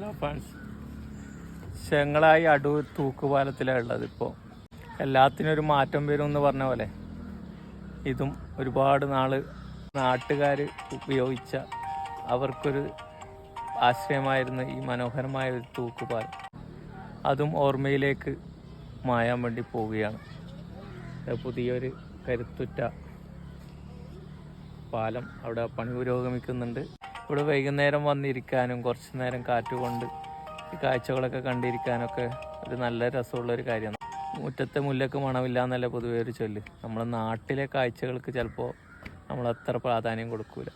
Hello friends Chengalayi Adoor തൂക്കുപാലത്തിലാണ് ഉള്ളത് ഇപ്പോൾ എല്ലാത്തിനും ഒരു മാറ്റം വരും എന്ന് പറഞ്ഞ പോലെ ഇതും ഒരുപാട് നാൾ നാട്ടുകാർ ഉപയോഗിച്ച അവർക്കൊരു ആശ്രയമായിരുന്ന ഈ മനോഹരമായ ഒരു തൂക്കുപാലം. അതും ഓർമ്മയിലേക്ക് മായാൻ വേണ്ടി പോവുകയാണ്. പുതിയൊരു കരുത്തുറ്റ പാലം അവിടെ പണി പുരോഗമിക്കുന്നുണ്ട്. ഇവിടെ വൈകുന്നേരം വന്നിരിക്കാനും കുറച്ച് നേരം കാറ്റുകൊണ്ട് ഈ കാഴ്ചകളൊക്കെ കണ്ടിരിക്കാനൊക്കെ ഒരു നല്ല രസമുള്ളൊരു കാര്യമാണ്. മുറ്റത്തെ മുല്ലക്ക് മണമില്ല എന്നല്ല പൊതുവേ ഒരു ചൊല്ല്. നമ്മുടെ നാട്ടിലെ കാഴ്ചകൾക്ക് ചിലപ്പോൾ നമ്മൾ അത്ര പ്രാധാന്യം കൊടുക്കൂല.